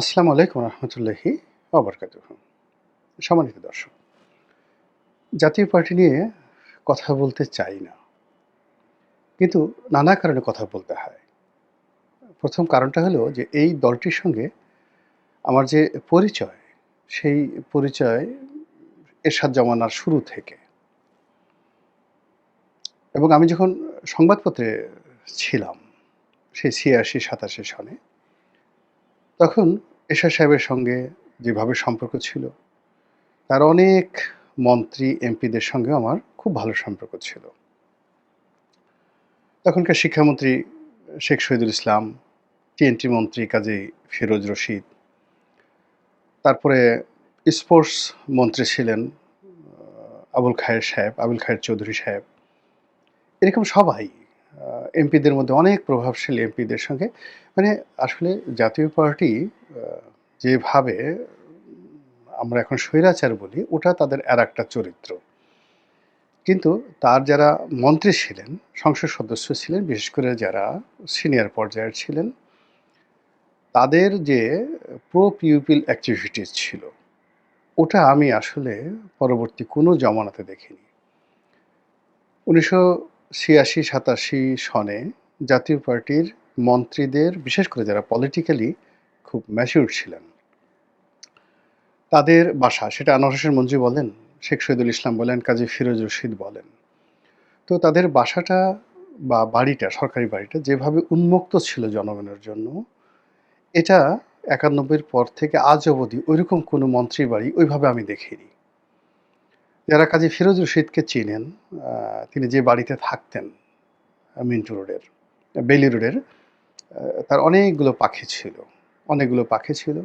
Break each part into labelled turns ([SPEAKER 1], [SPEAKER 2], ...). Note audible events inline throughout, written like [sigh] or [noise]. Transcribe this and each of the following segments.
[SPEAKER 1] আসসালামু আলাইকুম রহমতুল্লাহি অবরকাতুহ সম্মানিত দর্শক, জাতীয় পার্টি নিয়ে কথা বলতে চাই না, কিন্তু নানা কারণে কথা বলতে হয়। প্রথম কারণটা হলো যে এই দলটির সঙ্গে আমার যে পরিচয়, সেই পরিচয় এরশাদ জমানার শুরু থেকে। এবং আমি যখন সংবাদপত্রে ছিলাম, সেই ছিয়াশি সাতাশি সনে তখন এশা সাহেবের সঙ্গে যেভাবে সম্পর্ক ছিল, তার অনেক মন্ত্রী, এমপিদের সঙ্গে আমার খুব ভালো সম্পর্ক ছিল। তখনকার শিক্ষামন্ত্রী শেখ শহীদুল ইসলাম, টিএনটি মন্ত্রী কাজী ফিরোজ রশিদ, তারপরে স্পোর্টস মন্ত্রী ছিলেন আবুল খায়ের সাহেব, আবুল খায়ের চৌধুরী সাহেব, এরকম সবাই এমপিদের মধ্যে অনেক প্রভাবশালী এমপিদের সঙ্গে। মানে আসলে জাতীয় পার্টি যেভাবে আমরা এখন স্বৈরাচার বলি, ওটা তাদের আর একটা চরিত্র। কিন্তু তার যারা মন্ত্রী ছিলেন, সংসদ সদস্য ছিলেন, বিশেষ করে যারা সিনিয়র পর্যায়ের ছিলেন, তাদের যে প্রো পিউপিল অ্যাক্টিভিটিস ছিল, ওটা আমি আসলে পরবর্তী কোনো জমানাতে দেখিনি। উনিশশো ছিয়াশি, সাতাশি সনে জাতীয় পার্টির মন্ত্রীদের, বিশেষ করে যারা পলিটিক্যালি খুব ম্যাচিউর ছিলেন, তাদের বাসা, সেটা আনোয়ার হোসেন মঞ্জু বলেন, শেখ শহীদুল ইসলাম বলেন, কাজী ফিরোজ রশিদ বলেন, তো তাদের বাসাটা বা বাড়িটা, সরকারি বাড়িটা যেভাবে উন্মুক্ত ছিল জনগণের জন্য, এটা একানব্বইয়ের পর থেকে আজ অবধি ওইরকম কোনো মন্ত্রী বাড়ি ওইভাবে আমি দেখিনি। যারা কাজী ফিরোজ রশিদকে চিনেন তিনি যে বাড়িতে থাকতেন, মিন্টু রোডের বেলি রোডের তার অনেকগুলো পাখি ছিল, অনেকগুলো পাখি ছিল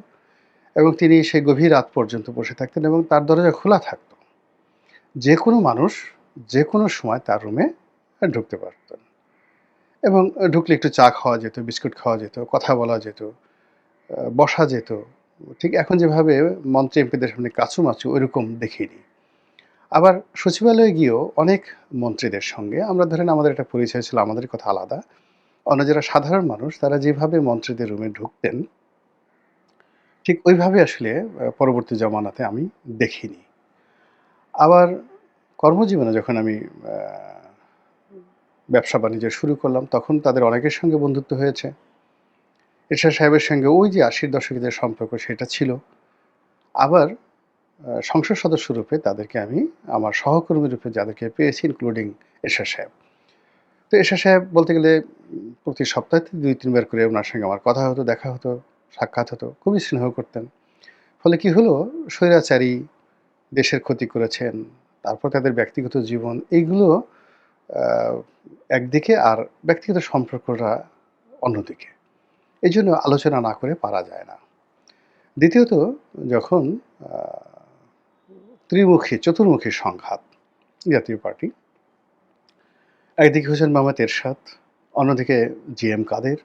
[SPEAKER 1] এবং তিনি সেই গভীর রাত পর্যন্ত বসে থাকতেন এবং তার দরজা খোলা থাকতো। যে কোনো মানুষ যে কোনো সময় তার রুমে ঢুকতে পারতেন এবং ঢুকলে একটু চা খাওয়া যেত, বিস্কুট খাওয়া যেত, কথা বলা যেত বসা যেত। ঠিক এখন যেভাবে মন্ত্রী এমপিদের সামনে কাছু মাছু ওইরকম দেখিনি। আবার সচিবালয়ে গিয়েও অনেক মন্ত্রীদের সঙ্গে, আমরা ধরেন আমাদের একটা পরিচয় ছিল, আমাদের কথা আলাদা। অন্য যারা সাধারণ মানুষ, তারা যেভাবে মন্ত্রীদের রুমে ঢুকতেন, ঠিক ওইভাবে আসলে পরবর্তী জমানাতে আমি দেখিনি। আবার কর্মজীবনে যখন আমি ব্যবসা বাণিজ্য শুরু করলাম, তখন তাদের অনেকের সঙ্গে বন্ধুত্ব হয়েছে। এরশাদ সাহেবের সঙ্গে ওই যে আশির দশকের যে সম্পর্ক, সেটা ছিল। আবার সংসদ সদস্য রূপে তাদেরকে আমি আমার সহকর্মী রূপে যাদেরকে পেয়েছি ইনক্লুডিং এরশাদ সাহেব। তো এরশাদ সাহেব বলতে গেলে প্রতি সপ্তাহে দুই, তিনবার করে ওনার সঙ্গে আমার কথা হতো, দেখা হতো, সাক্ষাৎ হতো, খুবই স্নেহ করতেন। ফলে কি হলো? স্বৈরাচারী দেশের ক্ষতি করেছেন, তারপর তাদের ব্যক্তিগত জীবন, এইগুলো একদিকে আর ব্যক্তিগত সম্পর্কটা অন্যদিকে। এই জন্য আলোচনা না করে পারা যায় না। দ্বিতীয়ত, যখন ত্রিমুখী, চতুর্মুখী সংঘাত জাতীয় পার্টি। একদিকে হোসেন মোহাম্মদ এরশাদ, অন্যদিকে জি এম কাদের।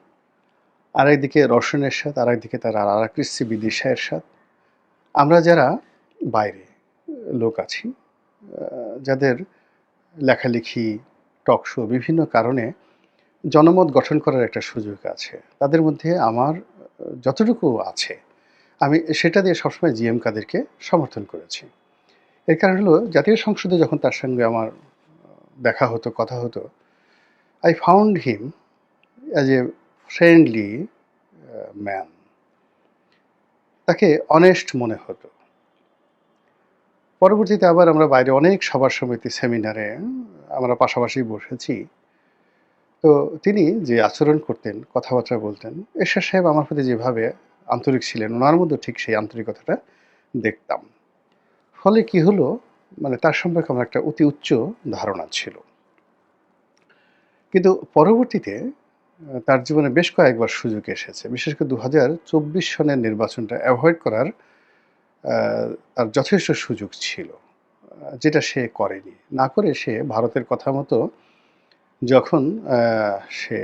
[SPEAKER 1] আর একদিকে রওশন এরশাদ আর একদিকে তার আর এক বিদিশা এরশাদ। আমরা যারা বাইরে লোক আছি যাদের লেখালেখি, টক শো বিভিন্ন কারণে জনমত গঠন করার একটা সুযোগ আছে, তাদের মধ্যে আমার যতটুকু আছে, আমি সেটা দিয়ে সবসময় জিএম কাদেরকে সমর্থন করেছি। এর কারণ হলো, জাতীয় সংসদে যখন তার সঙ্গে আমার, দেখা হতো, কথা হতো I found him as a friendly man তাকে অনেস্ট মনে হতো। পরবর্তীতে আবার আমরা বাইরে অনেক সভা সমিতি, সেমিনারে আমরা পাশাপাশি বসেছি। তো তিনি যে আচরণ করতেন, কথাবার্তা বলতেন, এরশাদ সাহেব আমার প্রতি যেভাবে আন্তরিক ছিলেন, ওনার মধ্যে ঠিক সেই আন্তরিকতাটা দেখতাম। ফলে কি হলো? মানে তার সম্পর্কে আমার একটা অতি উচ্চ ধারণা ছিল। কিন্তু পরবর্তীতে তার জীবনে বেশ কয়েকবার সুযোগ এসেছে। বিশেষ করে দু হাজার চব্বিশ সনের নির্বাচনটা অ্যাভয়েড করার তার যথেষ্ট সুযোগ ছিল যেটা সে করেনি। না করে সে ভারতের কথা মতো যখন সে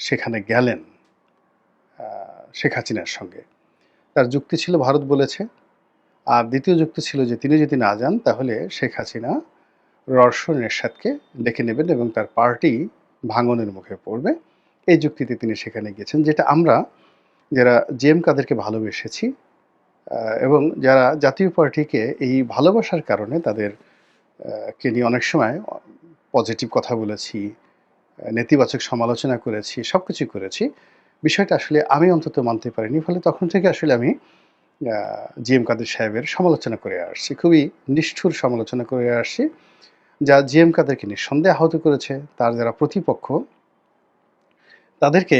[SPEAKER 1] সেখানে গেলেন শেখ হাসিনার সঙ্গে। তার যুক্তি ছিল, ভারত বলেছে আর দ্বিতীয় যুক্তি ছিল যে তিনি যদি না যান, তাহলে শেখ হাসিনা রর্ষণ এরশাদকে ডেকে নেবেন এবং তার পার্টি ভাঙনের মুখে পড়বে। এই যুক্তিতে তিনি সেখানে গিয়েছেন, যেটা আমরা যারা জেএম কাদেরকে ভালোবেসেছি এবং যারা জাতীয় পার্টিকে এই ভালোবাসার কারণে তাদের কে নিয়ে অনেক সময় পজিটিভ কথা বলেছি, নেতিবাচক সমালোচনা করেছি সব কিছুই করেছি, বিষয়টা আসলে আমি অন্তত মানতে পারিনি। ফলে তখন থেকে আসলে আমি জি এম কাদের সাহেবের সমালোচনা করে আসছি। খুবই নিষ্ঠুর সমালোচনা করে আসছি, যা জি এম কাদেরকে নিঃসন্দেহে আহত করেছে। তার যারা প্রতিপক্ষ, তাদেরকে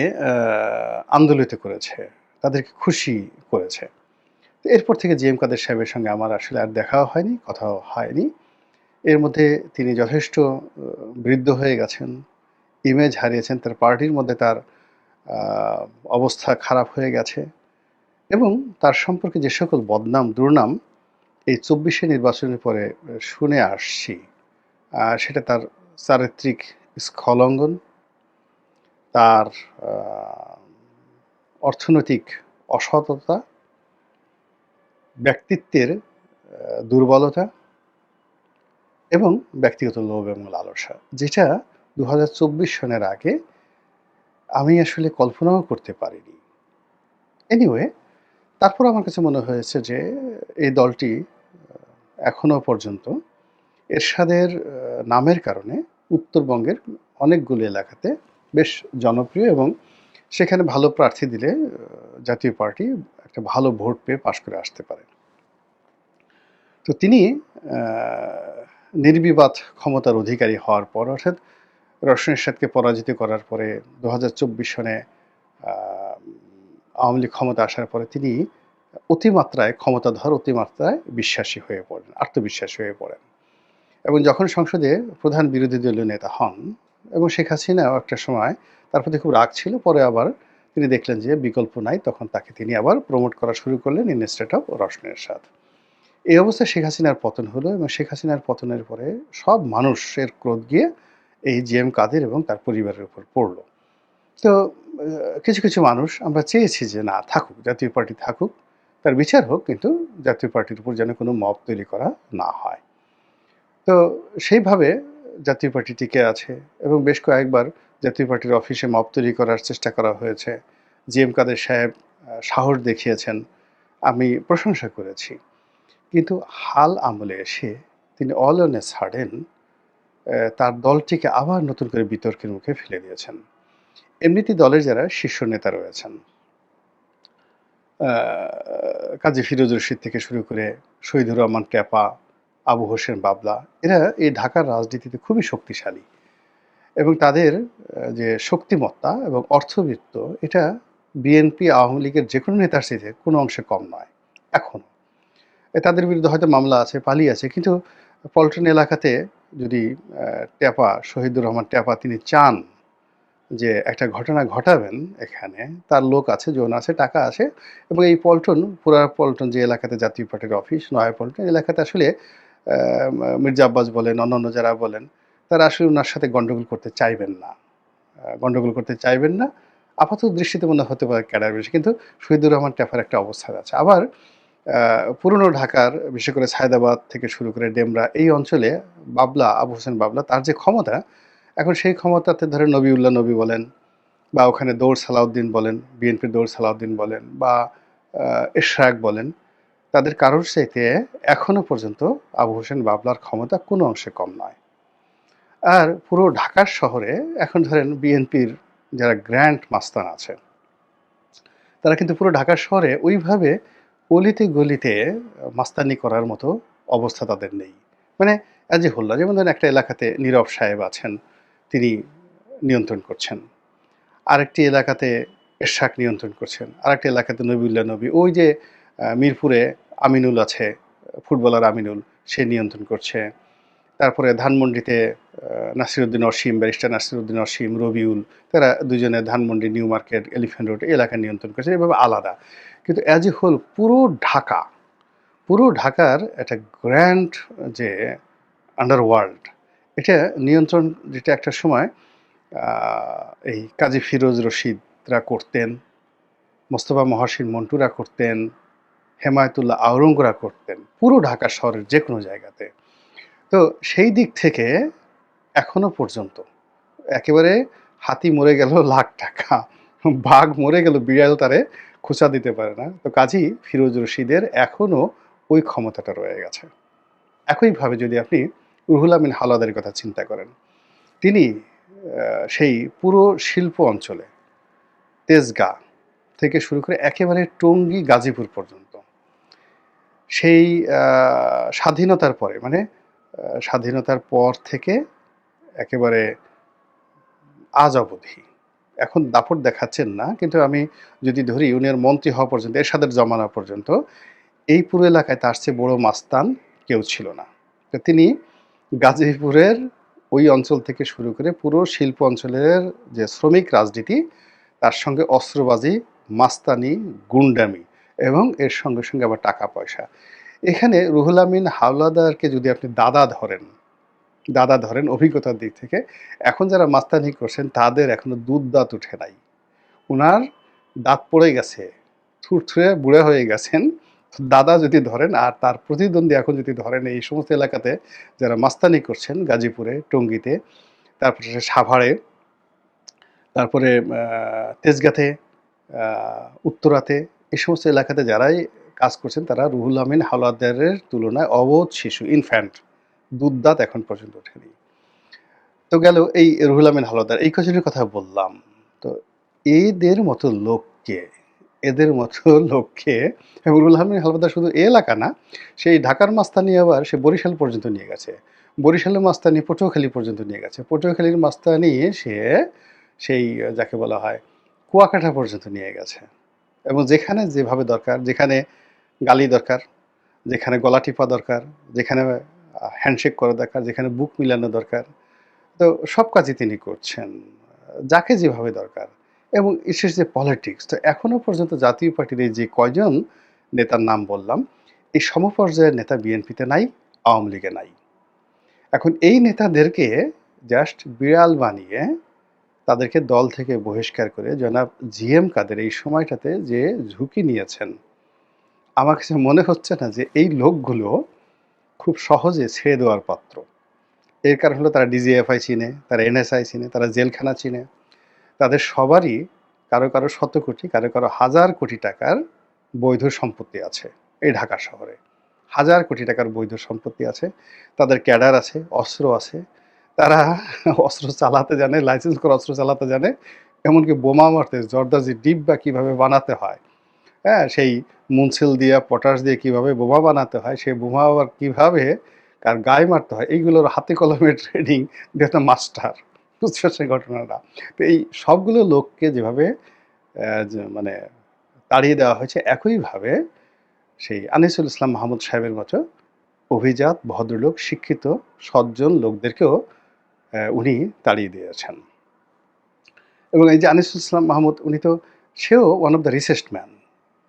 [SPEAKER 1] আন্দোলিত করেছে, তাদেরকে খুশি করেছে। এরপর থেকে জি এম কাদের সাহেবের সঙ্গে আমার আসলে আর দেখাও হয়নি, কথাও হয়নি। এর মধ্যে তিনি যথেষ্ট বৃদ্ধ হয়ে গেছেন ইমেজ হারিয়েছেন, তার পার্টির মধ্যে তার অবস্থা খারাপ হয়ে গেছে। এবং তার সম্পর্কে যে সকল বদনাম, দুর্নাম এই চব্বিশে নির্বাচনের পরে শুনে আসছি। সেটা তার চারিত্রিক স্খলঙ্গন, তার অর্থনৈতিক অসততা, ব্যক্তিত্বের দুর্বলতা এবং ব্যক্তিগত লোভ এবং লালসা, যেটা দু হাজার চব্বিশ সনের আগে আমি আসলে কল্পনাও করতে পারিনি। এনিওয়ে তারপর আমার কাছে মনে হয়েছে যে এই দলটি আহ, এখনও পর্যন্ত এরশাদের নামের কারণে উত্তরবঙ্গের অনেকগুলো এলাকাতে বেশ জনপ্রিয় এবং সেখানে ভালো প্রার্থী দিলে জাতীয় পার্টি একটা ভালো ভোট পেয়ে পাশ করে আসতে পারে। তো তিনি নির্বিবাদ ক্ষমতার অধিকারী হওয়ার পর অর্থাৎ রশন এরশাদকে পরাজিত করার পরে দু হাজার চব্বিশ সনে আওয়ামী লীগ ক্ষমতা আসার পরে তিনি অতিমাত্রায়, ক্ষমতাধর অতিমাত্রায় বিশ্বাসী হয়ে পড়েন, আত্মবিশ্বাসী হয়ে পড়েন। এবং যখন সংসদে প্রধান বিরোধী দলীয় নেতা হন এবং শেখ হাসিনাও একটা সময় তার প্রতি খুব রাগ ছিল, পরে আবার তিনি দেখলেন যে বিকল্প নাই, তখন তাকে তিনি আবার প্রমোট করা শুরু করলেন ইন স্টেট অফ রশন এরশাদ এই অবস্থায় শেখ হাসিনার পতন হলো এবং শেখ হাসিনার পতনের পরে সব মানুষের ক্রোধ গিয়ে এই জি এম কাদের এবং তার পরিবারের উপর পড়ল। তো কিছু কিছু মানুষ আমরা চেয়েছি যে না থাকুক, জাতীয় পার্টি থাকুক, তার বিচার হোক, কিন্তু জাতীয় পার্টির উপর যেন কোনো মব তৈরি করা না হয়। তো সেইভাবে জাতীয় পার্টি টিকে আছে এবং বেশ কয়েকবার জাতীয় পার্টির অফিসে মব তৈরি করার চেষ্টা করা হয়েছে। জি এম কাদের সাহেব সাহস দেখিয়েছেন, আমি প্রশংসা করেছি। কিন্তু হাল আমলে এসে তিনি অল অন এ সাডেন তার দলটিকে আবার নতুন করে বিতর্কের মুখে ফেলে দিয়েছেন। এমনিতে দলের যারা শীর্ষ নেতা রয়েছেন কাজী ফিরোজ রশিদ থেকে শুরু করে শহীদুর রহমান ট্যাপা আবু হোসেন বাবলা, এরা এই ঢাকার রাজনীতিতে খুবই শক্তিশালী এবং তাদের যে শক্তিমত্তা এবং অর্থবিত্ত, এটা বিএনপি, আওয়ামী লীগের যে কোনো নেতার সাথে কোনো অংশে কম নয়, এখন। তাদের বিরুদ্ধে হয়তো মামলা আছে, পালিয়ে আছে, কিন্তু পল্টন এলাকাতে যদি ট্যাপা, শহীদুর রহমান ট্যাপা তিনি চান যে একটা ঘটনা ঘটাবেন এখানে তার লোক আছে জন আছে টাকা আছে এবং এই পল্টন পুরা পল্টন যে এলাকাতে জাতীয় পার্টির অফিস নয়া পল্টন এলাকাতে আসলে মির্জা আব্বাস বলেন অন্যান্য যারা বলেন তারা আসলে ওনার সাথে গন্ডগোল করতে চাইবেন না। আহ, গন্ডগোল করতে চাইবেন না। আপাতত দৃষ্টিতে মনে হতে পারে ক্যাডার বেশি কিন্তু শহীদুর রহমান ট্যাফার একটা অবস্থা আছে। আবার পুরনো ঢাকার বিশেষ করে সায়দাবাদ থেকে শুরু করে ডেমরা এই অঞ্চলে বাবলা আবু হোসেন বাবলা তার যে ক্ষমতা এখন সেই ক্ষমতাতে ধরে নবীউল্লাহ নবী বলেন, বা ওখানে দৌড় সালাউদ্দিন বলেন, বিএনপির দৌড় সালাউদ্দিন বলেন, বা ইশরাক বলেন, তাদের কারোর চাইতে এখনও পর্যন্ত আবু হোসেন বাবলার ক্ষমতা কোনো অংশে কম নয়। আর পুরো ঢাকার শহরে এখন ধরেন বিএনপির যারা গ্র্যান্ড মাস্তান আছে, তারা কিন্তু পুরো ঢাকার শহরে ওইভাবে অলিতে গলিতে মাস্তানি করার মতো অবস্থা তাদের নেই। মানে অ্যাজ এ হোল্লা যেমন ধরেন একটা এলাকাতে নীরব সাহেব আছেন তিনি নিয়ন্ত্রণ করছেন। আরেকটি এলাকাতে এরশাক নিয়ন্ত্রণ করছেন। আরেকটি এলাকাতে নবিউল্লাহ নবী। ওই যে মিরপুরে আমিনুল আছে, ফুটবলার আমিনুল, সে নিয়ন্ত্রণ করছে। তারপরে ধানমন্ডিতে নাসিরুদ্দিন অসীম, ব্যারিস্টার নাসিরুদ্দিন অসীম, রবিউল, তারা দুজনে Dhanmondi, new market, elephant road, এলাকা নিয়ন্ত্রণ করছে। এভাবে আলাদা। কিন্তু অ্যাজ এ হোল পুরো ঢাকা, পুরো ঢাকার একটা গ্র্যান্ড যে আন্ডারওয়ার্ল্ড এটা নিয়ন্ত্রণ যেটা একটা সময় এই কাজী ফিরোজ রশিদরা করতেন, মোস্তফা মহাসিন মন্টুরা করতেন, হেমায়তুল্লাহ আওরঙ্গরা করতেন, পুরো ঢাকা শহরের যে কোনো জায়গাতে। তো সেই দিক থেকে এখনও পর্যন্ত একেবারে হাতি মরে গেল, লাখ টাকা, বাঘ মরে গেল, বিড়াল তারে খোঁচা দিতে পারে না। তো কাজী ফিরোজ রশিদের এখনও ওই ক্ষমতাটা রয়ে গেছে। একইভাবে যদি আপনি রুহুল আমিন কথা চিন্তা করেন। তিনি সেই পুরো শিল্প অঞ্চলে, তেজগাঁ থেকে শুরু করে একেবারে টঙ্গী গাজীপুর পর্যন্ত, সেই স্বাধীনতার পরে মানে স্বাধীনতার পর থেকে একেবারে আজ অবধি। এখন দাপট দেখাচ্ছেন না, কিন্তু আমি যদি ধরি উনির মন্ত্রী হওয়া পর্যন্ত, এরশাদের জমানা পর্যন্ত, এই পুরো এলাকায় তার চেয়ে বড় মাস্তান কেউ ছিল না। তিনি গাজীপুরের ওই অঞ্চল থেকে শুরু করে পুরো শিল্প অঞ্চলের যে শ্রমিক রাজনীতি, তার সঙ্গে অস্ত্রবাজি, মাস্তানি, গুন্ডামি এবং এর সঙ্গে সঙ্গে আবার টাকা পয়সা। এখানে রুহুল আমিন হাওলাদারকে যদি আপনি দাদা ধরেন দাদা ধরেন অভিজ্ঞতার দিক থেকে, এখন যারা মাস্তানি করছেন, তাদের এখনও দুধ দাঁত উঠে নাই। ওনার দাঁত পড়ে গেছে, থুরথুরে বুড়ে হয়ে গেছেন। দাদা যদি ধরেন আর তার প্রতিদ্বন্দ্বী এখন যদি ধরেন এই সমস্ত এলাকাতে যারা মাস্তানি করছেন গাজীপুরে, টঙ্গীতে, তারপরে সাভারে, তারপরে তেজগাঁতে উত্তরাতে, এই সমস্ত এলাকাতে যারাই কাজ করছেন তারা রুহুল আমিন হাওলাদারের তুলনায় অবোধ শিশু ইনফ্যান্ট দুধদাত এখন পর্যন্ত ওঠেনি। তো গেল এই রুহুল আমিন হাওলাদার, এই কজনের কথা বললাম। তো এদের মতো লোককে এদের মতো [laughs] লোককে এবং রুহুল আমিন হাওলাদার শুধু এই এলাকা না, সেই ঢাকার মাস্তানি আবার সে বরিশাল পর্যন্ত নিয়ে গেছে। বরিশালের মাস্তানি পটুয়াখালী পর্যন্ত নিয়ে গেছে। পটুয়াখালীর মাস্তানি সে সেই, যাকে বলা হয়, কুয়াকাটা পর্যন্ত নিয়ে গেছে। এবং যেখানে যেভাবে দরকার, যেখানে গালি দরকার, যেখানে গলা টিপা দরকার, যেখানে হ্যান্ডশেক করা দরকার, যেখানে বুক মিলানো দরকার, তো সব কাজই তিনি করছেন, যাকে যেভাবে দরকার। এবং বিশেষ যে পলিটিক্স তো এখনও পর্যন্ত জাতীয় পার্টির যে কয়জন নেতার নাম বললাম, এই সমপর্যায়ের নেতা বিএনপিতে নাই, আওয়ামী লীগে নাই। এখন এই নেতাদেরকে জাস্ট বিড়াল বানিয়ে তাদেরকে দল থেকে বহিষ্কার করে জনাব জিএম কাদের এই সময়টাতে যে ঝুঁকি নিয়েছেন, আমার কাছে মনে হচ্ছে না যে এই লোকগুলো খুব সহজে ছেড়ে দেওয়ার পাত্র। এর কারণ হলো তারা ডিজিএফআই চিনে, তারা এনএসআই চিনে, তারা জেলখানা চিনে। তাদের সবারই কারও কারও শত কোটি, কারও কারও হাজার কোটি টাকার বৈধ সম্পত্তি আছে এই ঢাকা শহরে। হাজার কোটি টাকার বৈধ সম্পত্তি আছে, তাদের ক্যাডার আছে, অস্ত্র আছে, তারা অস্ত্র চালাতে জানে, লাইসেন্স করে অস্ত্র চালাতে জানে, এমনকি বোমা মারতে জর্দাজি ডিপ বা কীভাবে বানাতে হয় হ্যাঁ সেই মুনসিল দিয়ে, পটাশ দিয়ে কীভাবে বোমা বানাতে হয়, সেই বোমা আবার কীভাবে কার গায়ে মারতে হয়, এইগুলোর হাতে কলমে ট্রেনিং একটা মাস্টার বুঝতে পারছেন ঘটনাটা। তো এই সবগুলো লোককে যেভাবে মানে তাড়িয়ে দেওয়া হয়েছে, একইভাবে সেই আনিসুল ইসলাম মাহমুদ সাহেবের মতো অভিজাত, ভদ্রলোক, শিক্ষিত, সজ্জন লোকদেরকেও উনি তাড়িয়ে দিয়েছেন। এবং এই যে আনিসুল ইসলাম মাহমুদ, উনি তো সেও one of the richest man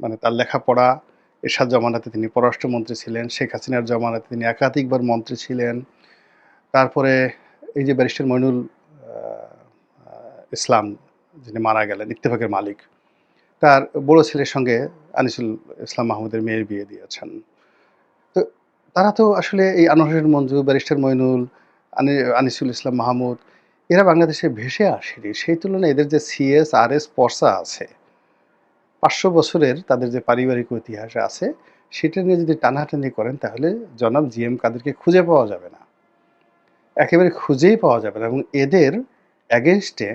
[SPEAKER 1] মানে তার লেখাপড়া, এরশাদ জমানাতে তিনি পররাষ্ট্রমন্ত্রী ছিলেন, শেখ হাসিনার জমানাতে তিনি একাধিকবার মন্ত্রী ছিলেন। তারপরে এই যে ব্যারিস্টার মইনুল ইসলাম, যিনি মারা গেলেন, ইত্তেফাকের মালিক, তার বড় ছেলের সঙ্গে আনিসুল ইসলাম মাহমুদের মেয়ের বিয়ে দিয়েছেন। তো তারা তো আসলে এই আনোয়ার মঞ্জু, ব্যারিস্টার মইনুল, আনি, আনিসুল ইসলাম মাহমুদ, এরা বাংলাদেশে ভেসে আসেনি। সেই তুলনায় এদের যে সিএস আর এস পর্সা আছে, পাঁচশো বছরের তাদের যে পারিবারিক ইতিহাস আছে, সেটা নিয়ে যদি টানাটানি করেন, তাহলে জনাব জিএম কাদেরকে খুঁজে পাওয়া যাবে না। একেবারে খুঁজেই পাওয়া যাবে না এবং এদের অ্যাগেনস্টে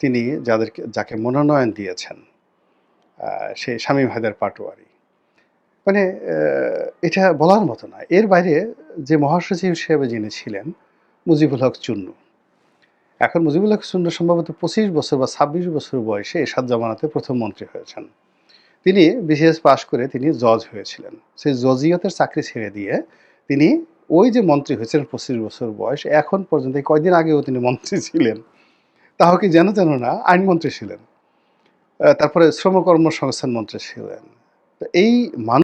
[SPEAKER 1] তিনি যাদেরকে, যাকে মনোনয়ন দিয়েছেন সেই শামীম হায়দার পাটোয়ারি। মানে এটা বলার মতো না। এর বাইরে যে মহাসচিব হিসেবে যিনি ছিলেন, মুজিবুল হক চুন্নু। এখন মুজিবুল হক চুন্নু সম্ভবত পঁচিশ বছর বা ছাব্বিশ বছর বয়সে এরশাদ জামানাতে প্রথম মন্ত্রী হয়েছেন। তিনি বিসিএস পাশ করে তিনি জজ হয়েছিলেন। সেই জজিয়তের চাকরি ছেড়ে দিয়ে তিনি ওই যে মন্ত্রী হয়েছিলেন পঁচিশ বছর বয়স, এখন পর্যন্ত কয়দিন আগেও তিনি মন্ত্রী ছিলেন। তাও কি যেন যেন না, আইনমন্ত্রী ছিলেন। তারপরে শ্রম কর্মসংস্থান মন্ত্রী ছিলেন। তো এই মানুষ